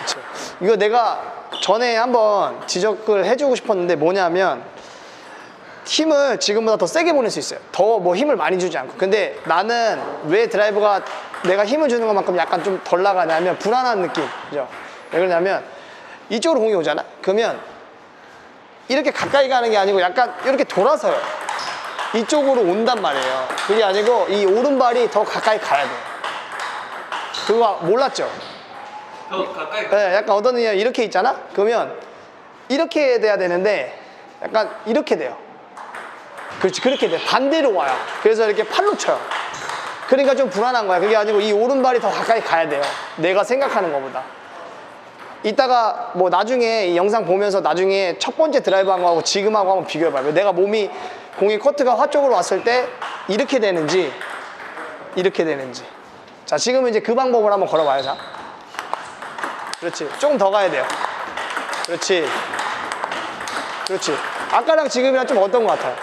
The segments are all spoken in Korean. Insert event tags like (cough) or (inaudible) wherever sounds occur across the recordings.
그쵸. 이거 내가 전에 한번 지적을 해주고 싶었는데 뭐냐면 힘을 지금보다 더 세게 보낼 수 있어요. 더 뭐 힘을 많이 주지 않고. 근데 나는 왜 드라이버가 내가 힘을 주는 것만큼 약간 좀 덜 나가냐면 불안한 느낌. 그죠? 왜 그러냐면 이쪽으로 공이 오잖아? 그러면 이렇게 가까이 가는 게 아니고 약간 이렇게 돌아서요. 이쪽으로 온단 말이에요. 그게 아니고 이 오른발이 더 가까이 가야 돼요. 그거 몰랐죠? 네, 약간 어떤 느낌 이렇게 있잖아? 그러면 이렇게 돼야 되는데 약간 이렇게 돼요. 그렇지, 그렇게 돼. 반대로 와요. 그래서 이렇게 팔로 쳐요. 그러니까 좀 불안한 거야. 그게 아니고 이 오른발이 더 가까이 가야 돼요. 내가 생각하는 것보다. 이따가 뭐 나중에 이 영상 보면서 나중에 첫 번째 드라이브 한 거하고 지금하고 한번 비교해봐요. 내가 몸이 공이 커트가 화 쪽으로 왔을 때 이렇게 되는지 이렇게 되는지. 자, 지금은 이제 그 방법을 한번 걸어봐요. 자. 그렇지. 조금 더 가야 돼요. 그렇지. 그렇지. 아까랑 지금이랑 좀 어떤 것 같아요?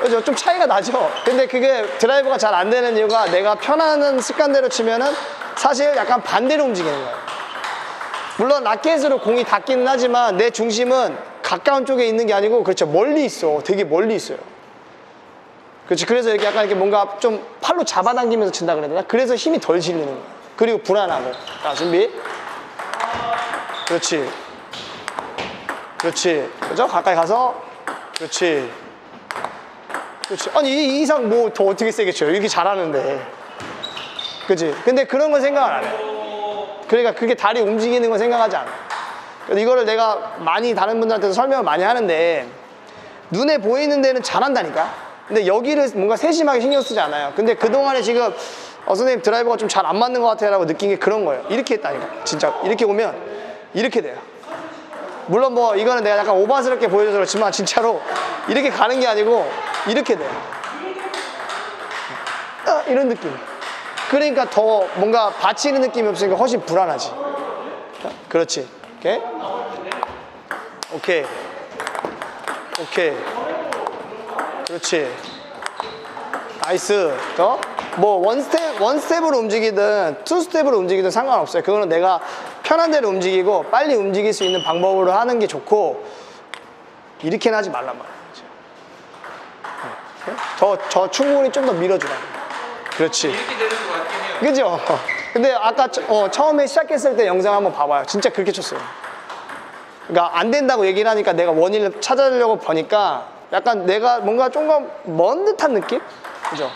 그죠? 좀 차이가 나죠? 근데 그게 드라이브가 잘 안 되는 이유가 내가 편안한 습관대로 치면은 사실 약간 반대로 움직이는 거예요. 물론 라켓으로 공이 닿기는 하지만 내 중심은 가까운 쪽에 있는 게 아니고 그렇죠. 멀리 있어. 되게 멀리 있어요. 그렇지. 그래서 이렇게 약간 이렇게 뭔가 좀 팔로 잡아당기면서 친다 그래야 되나? 그래서 힘이 덜 실리는 거예요. 그리고 불안하고. 자, 준비. 그렇지. 그렇지. 그죠? 가까이 가서. 그렇지. 그렇지. 아니, 이, 이 이상 뭐 더 어떻게 세게 쳐요? 이렇게 잘하는데. 그지? 근데 그런 건 생각을 안 해. 그러니까 그게 다리 움직이는 건 생각하지 않아. 이거를 내가 많이 다른 분들한테도 설명을 많이 하는데 눈에 보이는 데는 잘한다니까. 근데 여기를 뭔가 세심하게 신경 쓰지 않아요. 근데 그동안에 지금 어, 선생님 드라이버가 좀 잘 안 맞는 것 같아요 라고 느낀 게 그런 거예요. 이렇게 했다니까. 진짜. 이렇게 오면 이렇게 돼요. 물론 뭐 이거는 내가 약간 오바스럽게 보여줘서 그렇지만 진짜로 이렇게 가는 게 아니고 이렇게 돼요. 아, 이런 느낌. 그러니까 더 뭔가 받치는 느낌이 없으니까 훨씬 불안하지. 자, 그렇지. 오케이. 오케이. 오케이. 그렇지. 나이스. 더. 뭐 원스텝 원스텝으로 움직이든 투스텝으로 움직이든 상관없어요. 그거는 내가 편한 대로 움직이고 빨리 움직일 수 있는 방법으로 하는 게 좋고 이렇게는 하지 말란 말이야. 더, 저 충분히 좀 더 밀어주라. 그렇지. 그죠? 근데 아까 처- 어, 처음에 시작했을 때 영상 한번 봐봐요. 진짜 그렇게 쳤어요. 그러니까 안 된다고 얘기를 하니까 내가 원인을 찾아주려고 보니까 약간 내가 뭔가 조금 먼 듯한 느낌? 그죠?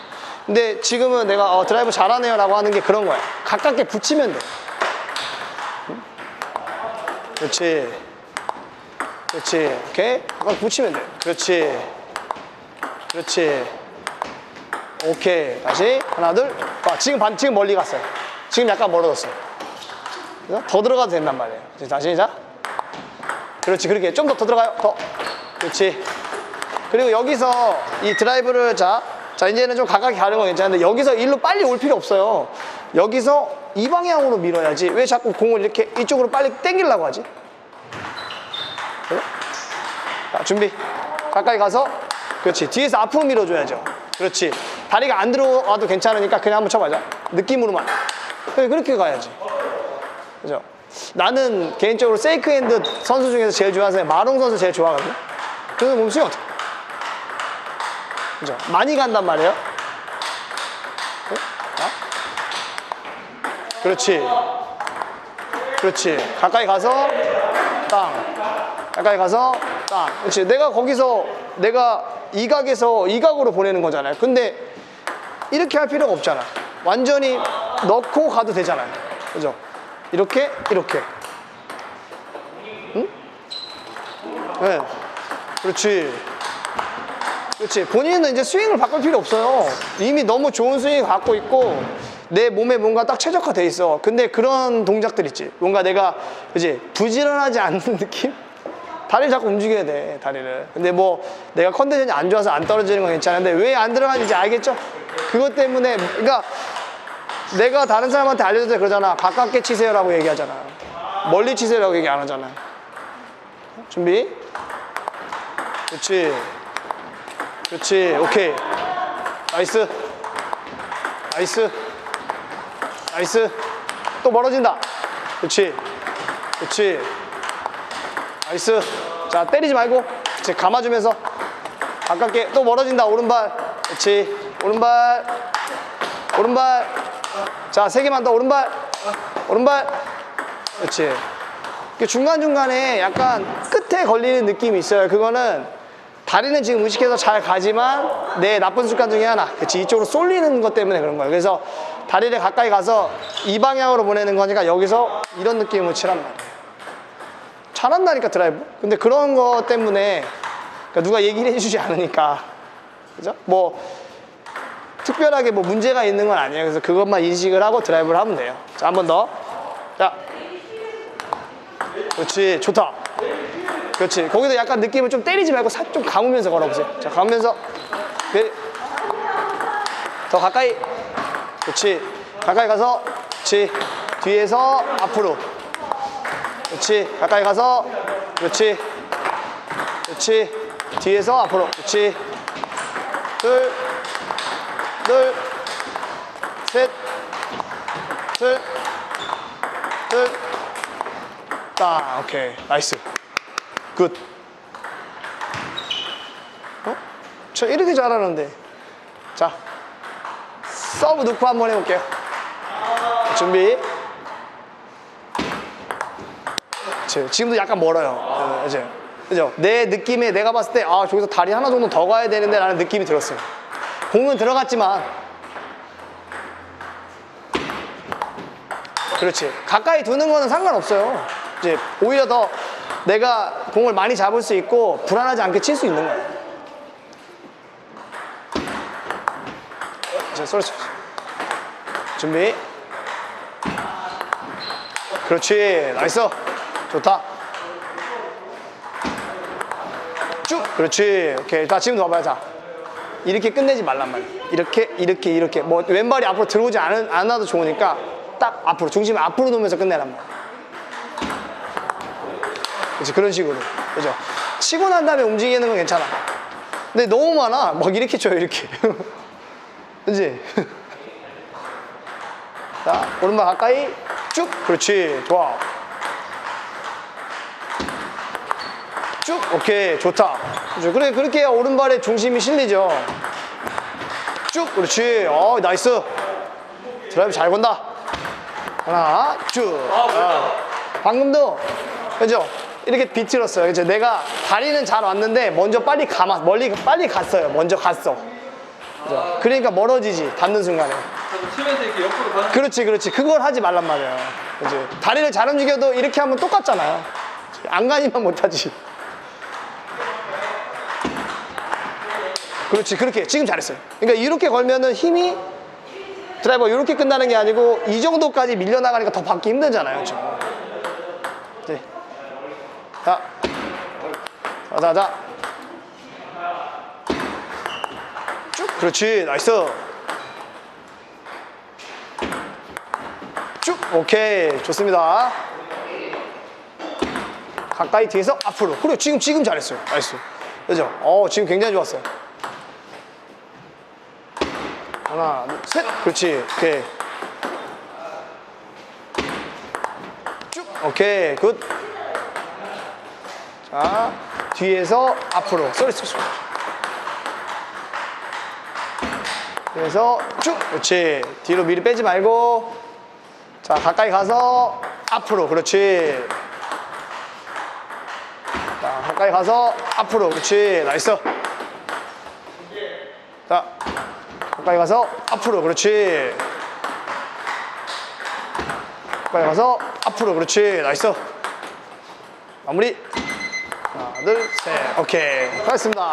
근데 지금은 내가 어, 드라이브 잘하네요 라고 하는 게 그런 거야. 가깝게 붙이면 돼. 응? 그렇지. 그렇지. 오케이? 가깝게 붙이면 돼. 그렇지. 그렇지. 오케이. 다시. 하나, 둘. 아, 지금 반, 지금 멀리 갔어요. 지금 약간 멀어졌어요. 더 들어가도 된단 말이에요. 다시 시작. 그렇지. 그렇게. 좀 더 더 들어가요. 더. 그렇지. 그리고 여기서 이 드라이브를 자, 자, 이제는 좀 가깝게 가는 건 괜찮은데 여기서 일로 빨리 올 필요 없어요. 여기서 이 방향으로 밀어야지. 왜 자꾸 공을 이렇게 이쪽으로 빨리 당기려고 하지? 그래? 자, 준비. 가까이 가서. 그렇지. 뒤에서 앞으로 밀어줘야죠. 그렇지. 다리가 안 들어와도 괜찮으니까 그냥 한번 쳐봐자. 느낌으로만. 그래, 그렇게 가야지. 그죠? 나는 개인적으로 세이크 핸드 선수 중에서 제일 좋아하는 마롱 선수 제일 좋아하거든요. 그래서 몸 스윙 어떻게? 그죠? 많이 간단 말이에요. 네? 자. 그렇지. 그렇지. 가까이 가서 땅. 가까이 가서 땅. 그렇지. 내가 거기서 내가 이 각에서 이 각으로 보내는 거잖아요. 근데 이렇게 할 필요가 없잖아. 완전히 넣고 가도 되잖아요. 그죠? 이렇게, 이렇게. 응? 네. 그렇지. 그렇지. 본인은 이제 스윙을 바꿀 필요 없어요. 이미 너무 좋은 스윙 갖고 있고 내 몸에 뭔가 딱 최적화돼 있어. 근데 그런 동작들 있지. 뭔가 내가 그지 부지런하지 않는 (laughs) 느낌? 다리를 자꾸 움직여야 돼, 다리를. 근데 뭐 내가 컨디션이 안 좋아서 안 떨어지는 건 괜찮은데 왜 안 들어가는지 알겠죠? 그것 때문에 그러니까 내가 다른 사람한테 알려줄 때 그러잖아. 가깝게 치세요라고 얘기하잖아. 멀리 치세요라고 얘기 안 하잖아. 준비. 그렇지. 그렇지. 오케이. 나이스. 나이스. 나이스. 또 멀어진다. 그렇지. 그렇지. 나이스. 자, 때리지 말고. 그렇지. 감아주면서. 가깝게. 또 멀어진다. 오른발. 그렇지. 오른발. 오른발. 자, 세 개만 더. 오른발. 오른발. 그렇지. 그 중간중간에 약간 끝에 걸리는 느낌이 있어요. 그거는 다리는 지금 의식해서 잘 가지만 내 나쁜 습관 중에 하나. 그치. 이쪽으로 쏠리는 것 때문에 그런 거예요. 그래서 다리를 가까이 가서 이 방향으로 보내는 거니까 여기서 이런 느낌으로 치란 말이에요. 잘한다니까 드라이브. 근데 그런 거 때문에 그러니까 누가 얘기를 해주지 않으니까. 그죠? 뭐 특별하게 뭐 문제가 있는 건 아니에요. 그래서 그것만 인식을 하고 드라이브를 하면 돼요. 자, 한 번 더. 자. 그렇지. 좋다. 그렇지. 거기서 약간 느낌을 좀 때리지 말고 살좀 감으면서 걸어보세요. 자, 감으면서. 네. 더 가까이. 그렇지. 가까이 가서. 그렇지. 뒤에서 앞으로. 그렇지. 가까이 가서. 그렇지. 그렇지. 뒤에서 앞으로. 그렇지. 둘. 둘. 셋. 둘. 둘. 딱. 오케이. 나이스. 굿. 어? 저 이렇게 잘하는데. 자. 서브 넣고 한번 해볼게요. 준비. 지- 지금도 약간 멀어요. 어, 그죠? 그죠? 내 느낌에 내가 봤을 때, 아, 저기서 다리 하나 정도 더 가야 되는데 라는 느낌이 들었어요. 공은 들어갔지만. 그렇지. 가까이 두는 거는 상관없어요. 이제 오히려 더 내가 공을 많이 잡을 수 있고 불안하지 않게 칠 수 있는 거예요. 자, 쏘리. 준비. 그렇지. 나이스. 좋다. 쭉. 그렇지. 오케이. 자, 지금 봐봐요. 자. 이렇게 끝내지 말란 말이야. 이렇게, 이렇게, 이렇게. 뭐, 왼발이 앞으로 들어오지 않, 않아도 좋으니까 딱 앞으로, 중심을 앞으로 놓으면서 끝내란 말이야. 그렇지. 그런 식으로. 그죠? 치고 난 다음에 움직이는 건 괜찮아. 근데 너무 많아. 막 이렇게 쳐요, 이렇게. (laughs) 그지? (laughs) 자, 오른발 가까이 쭉. 그렇지. 좋아. 쭉. 오케이. 좋다. 그죠? 그래, 그렇게 해야 오른발에 중심이 실리죠. 쭉. 그렇지. 어, 나이스. 드라이브 잘 건다. 하나, 쭉. 아, 방금도, 그죠? 이렇게 비틀었어요. 그죠? 내가 다리는 잘 왔는데 먼저 빨리 감아, 멀리, 빨리 갔어요. 먼저 갔어. 그죠? 그러니까 멀어지지. 닿는 순간에. 그렇지, 그렇지. 그걸 하지 말란 말이에요. 그지? 다리를 잘 움직여도 이렇게 하면 똑같잖아요. 안간이만 못하지. 그렇지, 그렇게. 지금 잘했어요. 그러니까 이렇게 걸면은 힘이 드라이버 이렇게 끝나는 게 아니고 이 정도까지 밀려나가니까 더 받기 힘들잖아요. 네. 자. 자, 자, 자. 쭉. 그렇지, 나이스. 쭉 오케이 좋습니다 가까이 뒤에서 앞으로 그래 지금 지금 잘했어요 나이스 그죠 어 지금 굉장히 좋았어요 하나 둘 셋 그렇지 오케이 쭉 오케이 굿 자 뒤에서 앞으로 쏘리 쏘리 쏘리. 그래서 쭉 그렇지 뒤로 미리 빼지 말고 자, 가까이 가서 앞으로. 그렇지. 자, 가까이 가서 앞으로. 그렇지. 나이스. 자, 가까이 가서 앞으로. 그렇지. 가까이 가서 앞으로. 그렇지. 나이스. 마무리. 둘, 셋. 오케이. 고맙습니다.